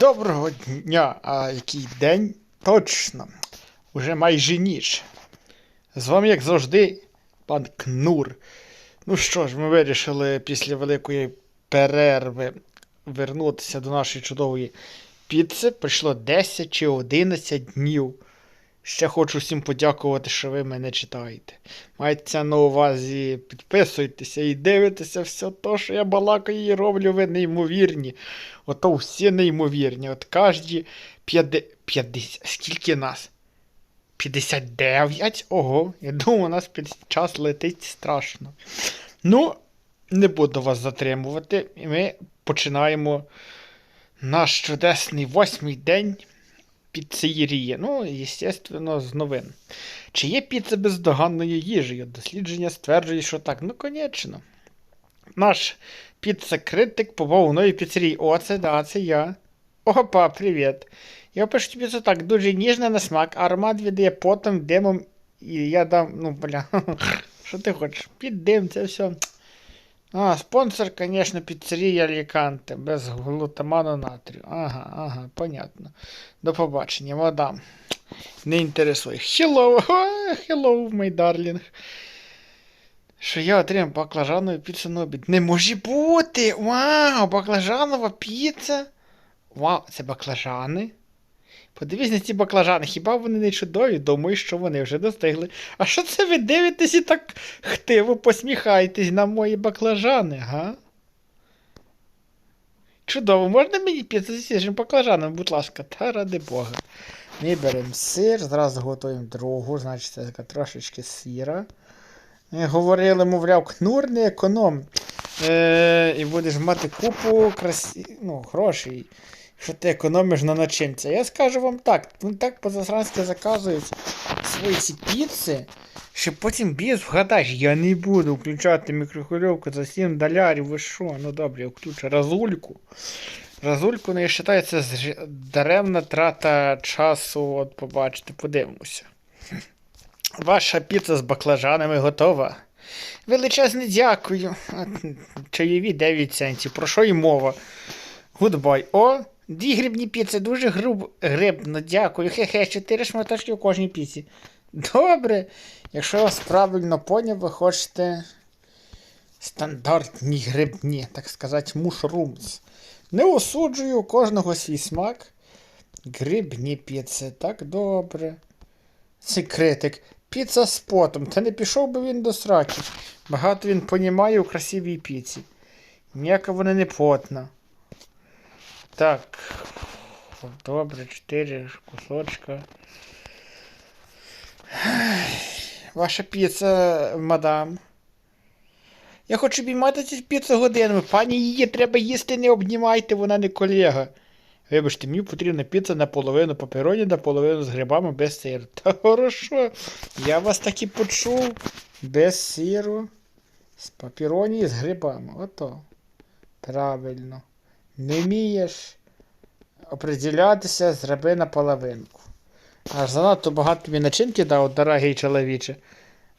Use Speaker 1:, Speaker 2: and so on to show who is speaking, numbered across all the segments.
Speaker 1: Доброго дня, а який день? Точно. Уже майже ніч. З вами, як завжди, пан Кнур. Ну що ж, ми вирішили після великої перерви вернутися до нашої чудової піци. Пройшло 10 чи 11 днів. Ще хочу всім подякувати, що ви мене читаєте. Мається на увазі, підписуйтеся і дивитеся все то, що я балакаю і роблю, ви неймовірні. Ото всі неймовірні. От кожні 50. Скільки нас? 59? Ого, я думаю, у нас під час летить страшно. Ну, не буду вас затримувати. І ми починаємо наш чудесний восьмий день піцерії. Ну, звісно, з новин. Чи є піца бездоганною їжею? Дослідження стверджує, що так. Ну, звісно. Наш піца-критик побав у новій піцерії. О, це да, це я. Опа, привіт. Я пишу піцу так, дуже ніжна на смак, аромат віддає потом, димом, і я дам, ну, бля, що ти хочеш? Під дим, це все. А, спонсор, звісно, піцерія Аліканте, без глутаману натрію. Ага, ага, понятно. До побачення, мадам. Не інтересує. Hello, hello, мій дарлінг. Що я отримав баклажанову піцу на обід. Не може бути! Вау, баклажанова піца! Вау, це баклажани? Подивись на ці баклажани, хіба вони не чудові? Думаю, що вони вже достигли. А що це ви дивитесь і так хтиво посміхаєтесь на мої баклажани, га? Чудово, можна мені піцу зі свіжим баклажаном, будь ласка, та ради Бога. Ми беремо сир, зразу готуємо другу, значить це така трошечки сира. Говорили, мовляв, кнур не економ. Е, і будеш мати купу красі... ну, грошей, що ти економиш на начинці. Я скажу вам так, вони так по-засранськи заказують свої ці піци, що потім біз вгадаєш, я не буду включати мікрохвильовку за 7 долярів, ви що? Ну добре, я включу разульку. Разульку не вважається даремна трата часу, от побачите, подивимося. Ваша піца з баклажанами готова. Величезне дякую. Чайові 9 центів. Про що й мова? Гудбай. О, дві грибні піци, дуже груб... грибно, дякую. Хе-хе, чотири шматочки у кожній піці. Добре. Якщо я вас правильно поняв, ви хочете стандартні грибні, так сказати, мушрумс. Не осуджую кожного свій смак. Грибні піци, так добре. Це критик. Піца з потом. Та не пішов би він до сраки. Багато він понімає у красивій піці. Ніяка вона не потна. Так. Добре, 4 кусочка. Ваша піца, мадам. Я хочу обіймати цю піцу годинами. Пані її треба їсти, не обнімайте, вона не колега. Вибачте, мені потрібна піца наполовину папероні, наполовину з грибами без сиру. Та хорошо, я вас таки почув. Без сиру. З папероні і з грибами. Ото. Правильно. Не вмієш оприділятися, зроби на половинку. Аж занадто багато тобі начинки дав, дорогий чоловіче.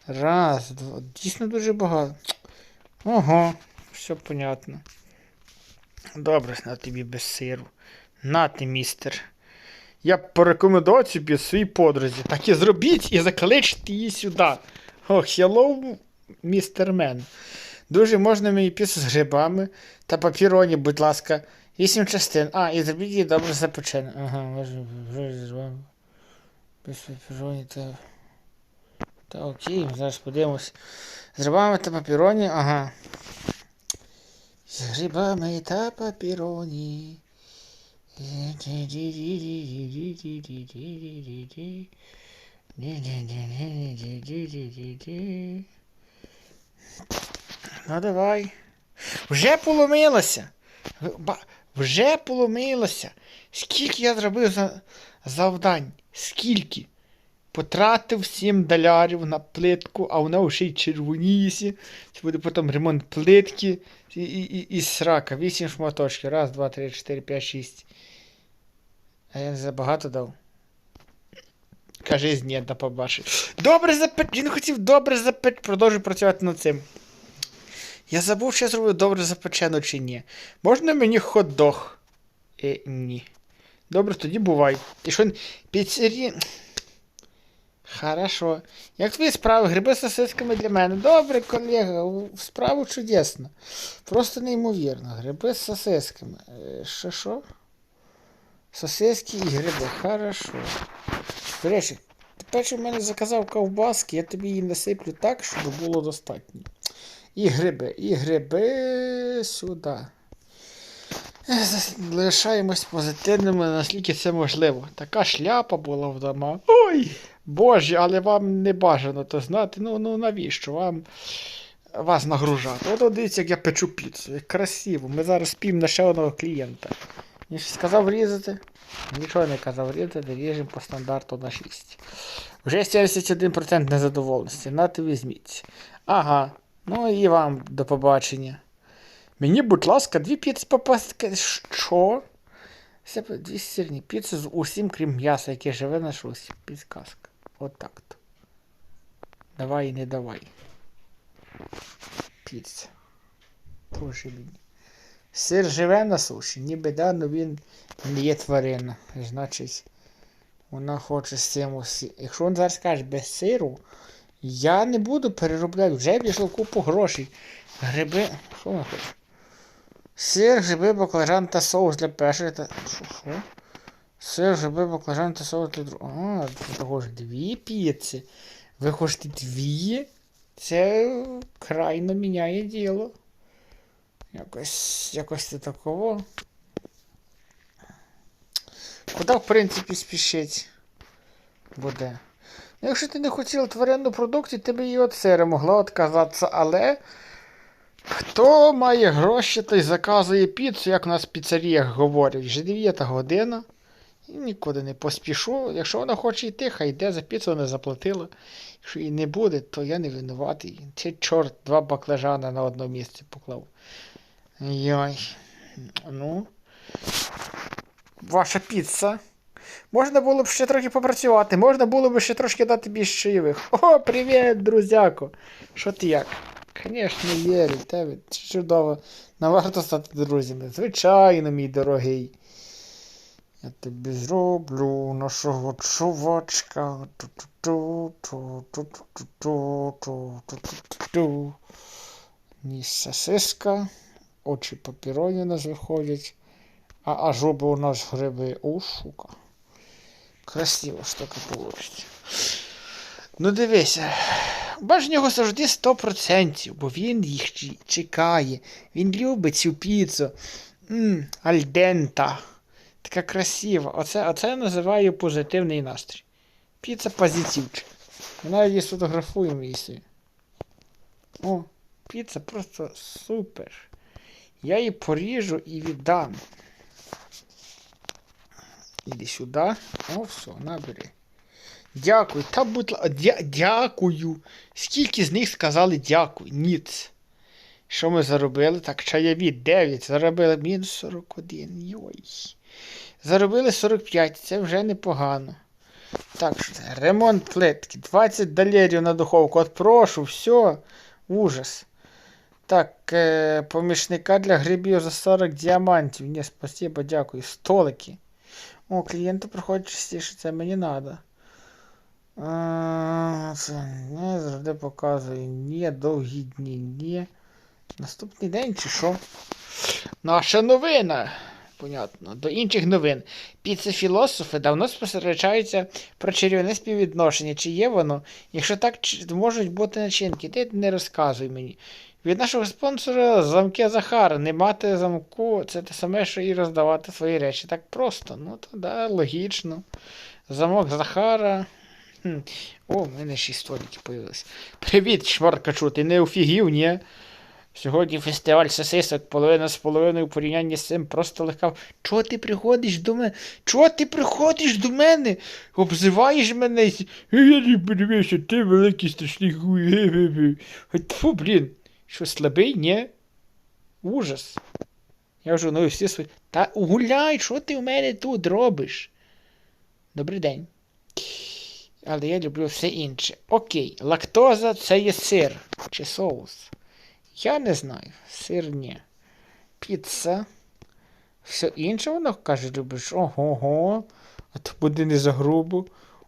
Speaker 1: Раз, два. Дійсно дуже багато. Ого, все понятно. Добре, на тобі без сиру. Нати, містер. Я б по рекомендації своїй подрузі. Так і зробіть і закличте її сюди. О, hello, містер Мен. Дуже можна мені піцу з грибами та папіроні, будь ласка, вісім частин. А, і зробіть її добре запечену. Ага, можна з вами. Без папіроні та. Та окей, зараз подивимось. З грибами та папіроні, ага. З грибами та папіроні. Ну давай. Вже поломилося. Вже поломилося. Скільки я зробив за... завдань? Скільки? Потратив 7 долярів на плитку, а вона вже й червоніється. Це буде потім ремонт плитки і і, і, і срака. 8 шматочків. Раз, два, три, чотири, п'ять, шість. А я не забагато дав. Кажись, ні, да побачив. Добре запеч. Він хотів добре запеч. Продовжуй працювати над цим. Я забув, що я зробив добре запечено чи ні. Можна мені хот-дог Е, ні. Добре, тоді бувай. Ти що, піцері... Хорошо. Як твої справи? Гриби з сосисками для мене. Добре, колега, справу чудесно. Просто неймовірно. Гриби з сосисками. Е, Що що? Сосиски і гриби. Хорошо. До речі, що в мене заказав ковбаски, я тобі її насиплю так, щоб було достатньо. І гриби, і гриби сюди. Лишаємось позитивними, наскільки це можливо. Така шляпа була вдома. Ой! Боже, але вам не бажано то знати. Ну, ну навіщо вам вас нагружати? От дивіться, як я печу піцу. Як красиво. Ми зараз спім на ще одного клієнта. Він щось сказав різати? Нічого не казав різати, ріжемо по стандарту на 6. Вже 71% незадоволеності. Нате візьміть. Ага. Ну і вам до побачення. Мені, будь ласка, дві піци попасти. Що? Дві сирні піци з усім, крім м'яса, яке живе на шосі. Підказка. От так то. Давай і не давай. Піца. Тоже мені. Сир живе на суші, ні біда, але він не є тварина. Значить, вона хоче з цим усі. Якщо він зараз скаже без сиру, я не буду переробляти. Вже пішло купу грошей. Гриби. Що вона хоче? Сир, гриби, баклажан та соус для першої та. Що, що? Сир, гриби, баклажан та соус для другого. А, того ж дві піци. Ви хочете дві? Це крайно міняє діло. Якось, якось це такого. Куди, в принципі, спішить буде? Якщо ти не хотів тваринну продукцію, ти б і від сира могла відказатися, але хто має гроші, той заказує піцу, як у нас в піцеріях говорять, вже 9 година. І нікуди не поспішу. Якщо вона хоче йти, хай йде за піцу не заплатила. Якщо її не буде, то я не винуватий. Це чорт два баклажана на одно місце поклав. Йой. Ну. Ваша піца. Можна було б ще трохи попрацювати, можна було б ще трошки дати більш чаєвих. О, привіт, друзяко! Що ти як? Звісно, Єрі, тебе чудово. Нам варто стати друзями. Звичайно, мій дорогий. Я тобі зроблю нашого чувачка. Ніс сосиска. Очі папіроні у нас виходять. А, а жуби у нас гриби. О, шука. Красиво штука получиться. Ну дивися, бач в нього завжди 100%, бо він їх чекає. Він любить цю піцу. Мм, альдента. Така красива. Оце, оце я називаю позитивний настрій. Піца позитивчик. Навіть її сфотографуємо її. О, піца просто супер. Я її поріжу і віддам. Іди сюди. О, все, набери. Дякую. Та будь ласка. Дя- дякую. Скільки з них сказали дякую? Ніц. Що ми заробили? Так, чаєві 9. Заробили мінус 41. Йой. Заробили 45. Це вже непогано. Так, що це? Ремонт плитки. 20 доларів на духовку. От прошу, все. Ужас. Так, е, помічника для грибів за 40 діамантів. Ні, спасибо, дякую. Столики. О, клієнти приходять частіше, це мені треба. Це не завжди показує. Ні, довгі дні, ні. Наступний день чи що? Наша новина. Понятно. До інших новин. Піцефілософи давно спостерігаються про чарівне співвідношення. Чи є воно? Якщо так, чи можуть бути начинки, ти не розказуй мені. Від нашого спонсора замки Захара. Не мати замку це те саме, що і роздавати свої речі. Так просто. Ну то да, логічно. Замок Захара. Хм. О, в мене шість столиків появилось. Привіт, шмаркачу, ти не офігів, ні? Сьогодні фестиваль сосисок, половина з половиною в порівнянні з цим просто легка. Чого ти приходиш до мене? Чого ти приходиш до мене? Обзиваєш мене? Я не подивився, ти великий страшний хуй. ге-ге-ге». Тьфу, блін. Що слабий, ні? Ужас. Я вже ну всі свої. Та гуляй, що ти в мене тут робиш? Добрий день. Але я люблю все інше. Окей, лактоза це є сир чи соус. Я не знаю. Сир ні. Піца. все інше вона каже, любиш, ого, а то буде не за грубо.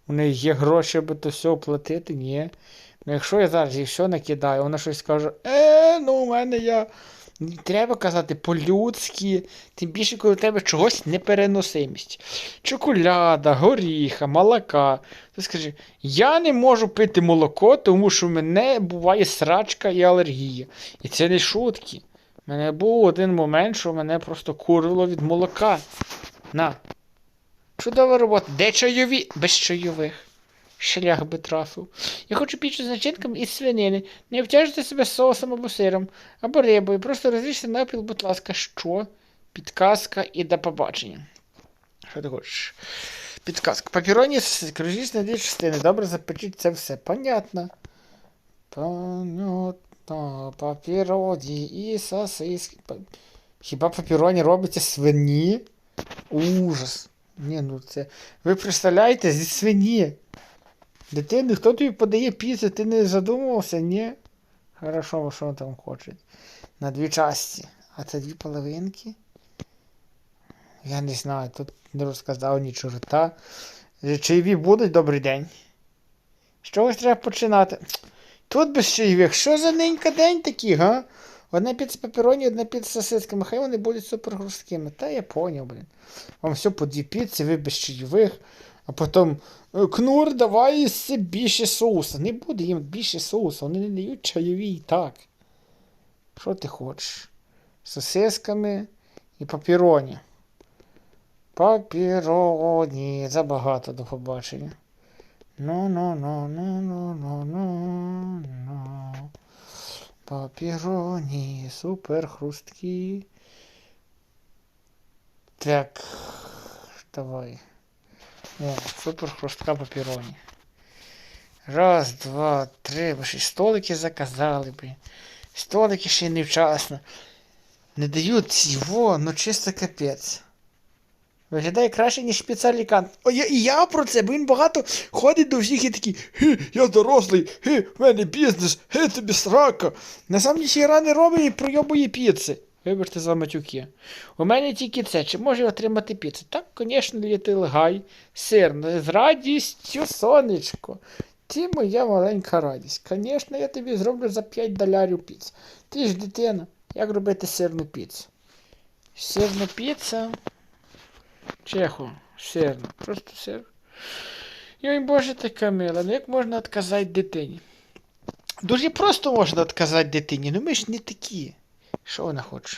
Speaker 1: У неї є гроші, аби то все оплатити, ні. Ну якщо я зараз їй все накидаю, вона щось скаже, е, ну у мене я. Треба казати по-людськи, тим більше, коли у тебе чогось непереносимість. Чоколяда, горіха, молока. Ти скажи, я не можу пити молоко, тому що в мене буває срачка і алергія. І це не шутки. У мене був один момент, що мене просто курило від молока. На. Чудова робота. Де чайові? Без чайових. Шлях би трафив. Я хочу піч з начинками із свинини. Не обтяжте себе соусом або сиром, або рибою. Просто розріжте напіл, будь ласка, що? Підказка і до побачення. Що ти хочеш? Підказка. Папіроні кружіть на дві частини. Добре запечіть це все. Понятно. Понятно. Папіроні і сосиски. Хіба папіроні робиться свині? Ужас. Ні, ну це. Ви представляєте, зі свині. Дитини, хто тобі подає піцу, ти не задумувався, ні? Хорошо, що там хочуть. На дві часті. А це дві половинки? Я не знаю, тут не розказав ні чорта. Чайові будуть добрий день. З чогось треба починати. Тут без чайових. Що за ненька день такий, га? Одна піца пепероні, одна піца сосисками. Хай вони будуть супер хрусткими. Та я поняв, блін. Вам все по дві піці, ви без чайових. А потім «Е, Кнур, давай їсти більше соуса. Не буде їм більше соуса, вони не дають чайові і так. Що ти хочеш? Сосисками і папіроні. Папіроні. Забагато до побачення. Ну, ну, ну, ну, ну, ну, ну, ну. Папіроні, супер хрусткі. Так. Давай. О, супер хрустка папіроні. Раз, два, три. Ви ще столики заказали, блін. Столики ще невчасно. Не дають його, ну чисто капець. Виглядає краще, ніж спеціалікант. О, я, і я про це, бо він багато ходить до всіх і такий, хи, я дорослий, хи, в мене бізнес, хи, тобі срака. На сам ніхіра не робить і пройобує піци. Вибачте за матюки. У мене тільки це. Чи можу я отримати піцу? Так, звісно, літи лгай. Сирно, з радістю, сонечко. Ти моя маленька радість. Звісно, я тобі зроблю за 5 долярів піцу. Ти ж дитина, як робити сирну піцу? Сирна піца. Чеху, сирно, просто сир. Йой боже така мила, ну як можна відказати дитині? Дуже просто можна відказати дитині, ну ми ж не такі. Що вона хоче?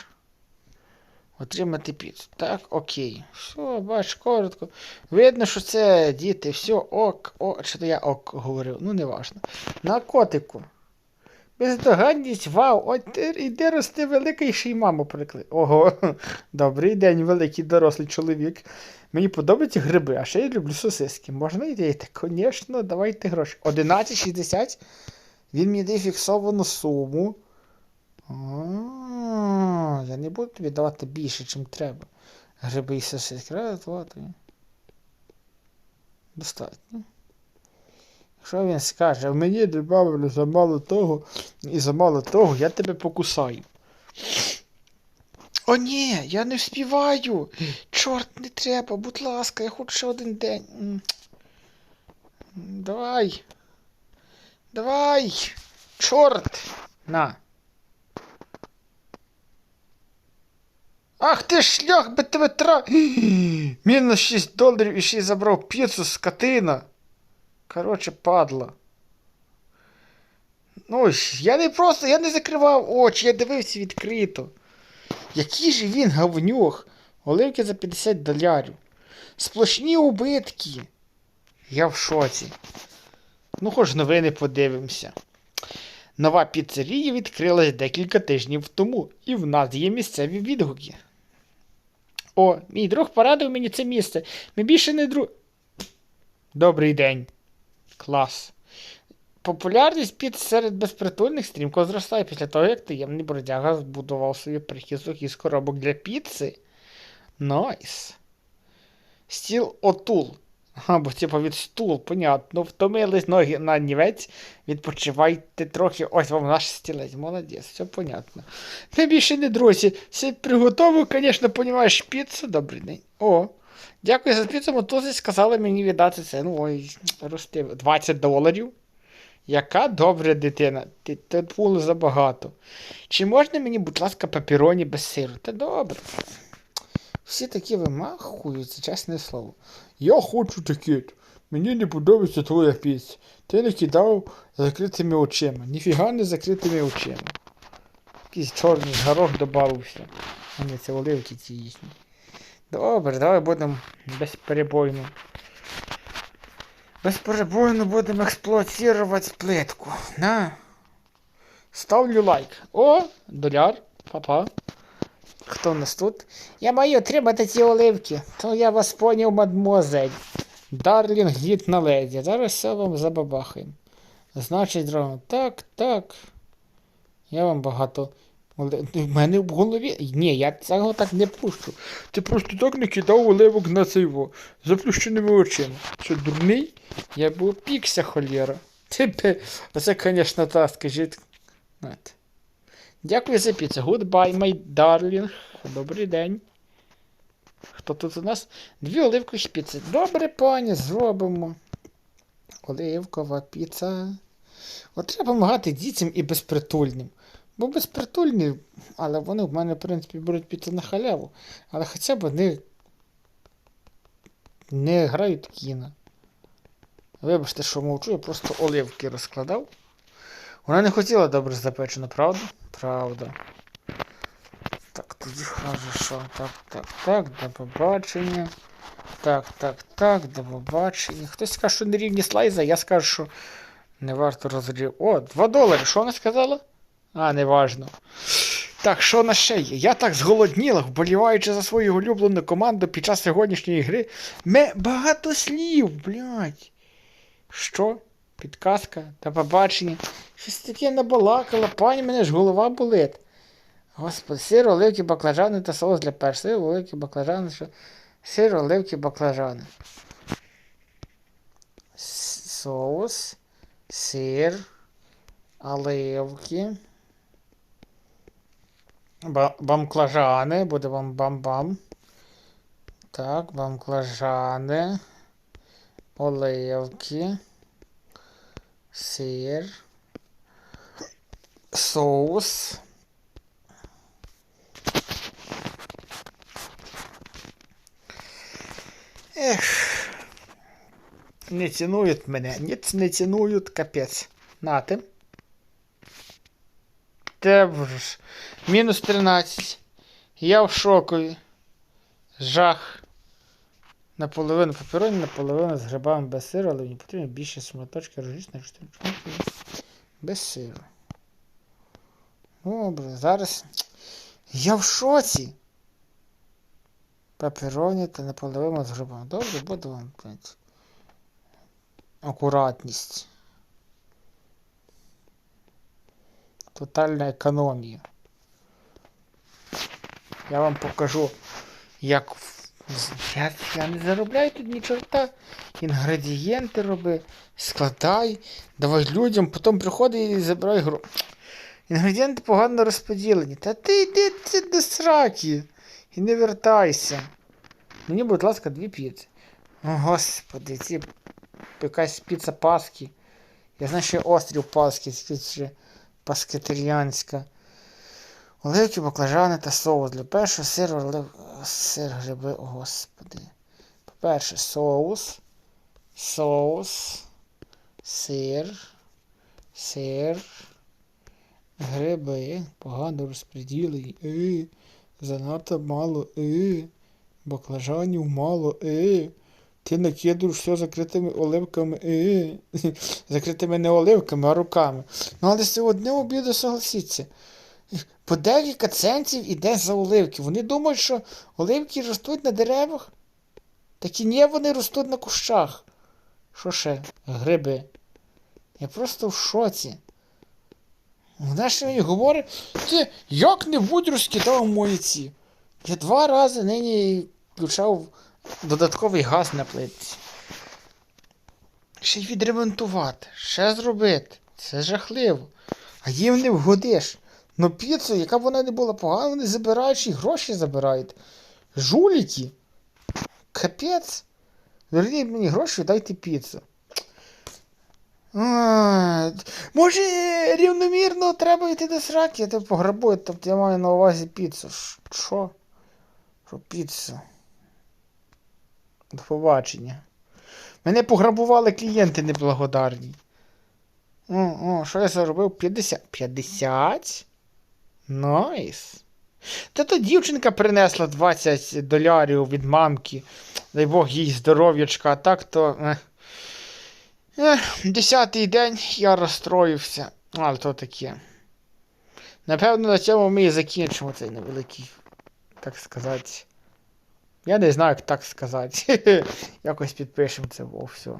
Speaker 1: Отримати піцу. Так, окей. Все, бач, коротко. Видно, що це діти, все, ок, ок, чи то я ок говорив, ну не важно. На котику. Бездоганність, вау, от іди рости великий, ще й маму прикли. Ого, добрий день, великий дорослий чоловік. Мені подобаються гриби, а ще я люблю сосиски. Можна йти? Звісно, давайте гроші. 11,60. Він мені дає фіксовану суму. А, я не буду тобі давати більше, чим треба. Гриби і сосиски. Раз, два. Достатньо. Якщо він скаже, в мені додали замало того і замало того, я тебе покусаю. О, ні, я не вспіваю. Чорт, не треба, будь ласка, я хочу ще один день. Давай. Давай. Чорт. На. Ах ти шлях би тебе тра. Мінус 6 доларів і ще й забрав піцу скотина. Короче, падла. Ну, я не просто, я не закривав очі, я дивився відкрито. Який же він говнюх. Оливки за 50 долярів. Сплошні убитки. Я в шоці. Ну, хоч новини подивимося. Нова піцерія відкрилась декілька тижнів тому, і в нас є місцеві відгуки. О, мій друг порадив мені це місце. Ми більше не друг. Добрий день. Клас. Популярність піц серед безпритульних стрімко зростає після того, як таємний бродяга збудував собі прихисток із коробок для піци. Найс. Стіл Отул. Ага, бо типу від стул, понятно. Втомились ноги на нівець, відпочивайте трохи. Ось вам наш стілець. Молодець, все понятно. Ми більше не друзі. Все приготовив, звісно, понімаєш, піцу. Добрий день. О, дякую за піцу, мотузі сказали мені віддати це. Ну ой, рости. 20 доларів. Яка добра дитина. Ти було забагато. Чи можна мені, будь ласка, папероні без сиру? Та добре. Всі такі вимахуються, чесне слово. Я хочу таке. Мені не подобається твоя піца. Ти не кидав закритими очима. Ніфіга не закритими очима. Якийсь чорний горох додався. Ні, це оливки ці їхні. Добре, давай будемо безперебойно. Безперебойно будемо експлуатувати плитку. На. Ставлю лайк. О, доляр, папа. Хто в нас тут? Я маю отримати ці оливки. То я вас поняв, мадмозель. Дарлінг гід на леді. Зараз все вам забабахаємо. Значить, дорога, так, так. Я вам багато. В мене в голові. Ні, я цього так не пущу. Ти просто так не кидав оливок на цейво. Заплющеними очима. Що, дурний? Я б опікся, холєра. Тебе. Оце, звісно, та, скажіть. Знаєте. Дякую за піцу. Goodbye, my darling. Добрий день. Хто тут у нас? Дві оливкові піци. Добре, пані, зробимо. Оливкова піца. От треба допомагати дітям і безпритульним. Бо безпритульні, але вони в мене, в принципі, беруть піцу на халяву. Але хоча б не, не грають кіно. Вибачте, що мовчу, я просто оливки розкладав. Вона не хотіла добре запечено, правда? Правда. Так, тоді хорошо. Так, так, так, до побачення. Так, так, так, до побачення. Хтось скаже, що не рівні слайзи, я скажу, що не варто розрів. О, 2 долари. Що вона сказала? А, не важно. Так, що на ще є? Я так зголодніла, вболіваючи за свою улюблену команду під час сьогоднішньої гри. Ме багато слів, блядь. Що? Підказка та побачення. Щось таке набалакала, пані, мене ж голова болить. Господи, сир, оливки, баклажани та соус для перш. Сир, оливки, баклажани, що. Сир, оливки, баклажани. Соус, сир, оливки. Бамклажани, буде вам бам-бам. Так, бамклажани. Оливки. Сир. Соус. Ех. Не цінують мене. Ніц не цінують, капець. Нате. Те ж. Мінус 13. Я в шокові. Жах. Наполовину папероні, наполовину з грибами без сиру, але мені потрібно більше шматочки рожічних штучок. Без сиру. Добре, зараз. Я в шоці. Папероні та наполовину з грибами. Добре, буду вам блядь, акуратність. Тотальна економія. Я вам покажу, як. Я, я не заробляю тут ні чорта. Інгредієнти роби, складай, давай людям, потім приходи і забирай гру. Інгредієнти погано розподілені. Та ти йди ти до сраки і не вертайся. Мені, будь ласка, дві піци. О, господи, ці якась піца Пасхи. Я знаю, що є острів Пасхи, це ще паскетаріанська. Оливки, баклажани та соус. Для першого сир, олив... сир, гриби, о, господи. По-перше, соус, соус, сир, сир, гриби, погано розподілені, е, занадто мало, е, баклажанів мало, е. Ти накидуєш все закритими оливками, е, закритими не оливками, а руками. Ну, але з одне обіду согласіться. По декілька центів іде за оливки. Вони думають, що оливки ростуть на деревах. Такі ні, вони ростуть на кущах. Що ще? Гриби. Я просто в шоці. Вона ще мені говорить, ти як-небудь розкидав мої ці. Я два рази нині включав додатковий газ на плитці. Ще й відремонтувати, ще зробити. Це жахливо. А їм не вгодиш. Ну піцу, яка б вона не була погана, вони забирають й гроші забирають. Жуліки. Капець. Верніть мені гроші, дайте піцу. Може, рівномірно треба йти до сраки, а то пограбують, тобто я маю на увазі піцу. Що? Що піцу? До побачення. Мене пограбували клієнти неблагодарні. О, о, що я заробив? 50. 50? Найс. Та то дівчинка принесла 20 долярів від мамки. Дай Бог їй здоров'ячка, а так то. Ех. Десятий день я розстроївся. Але то таке. Напевно, на цьому ми і закінчимо цей невеликий, так сказати. Я не знаю, як так сказати. Якось підпишемо це во все.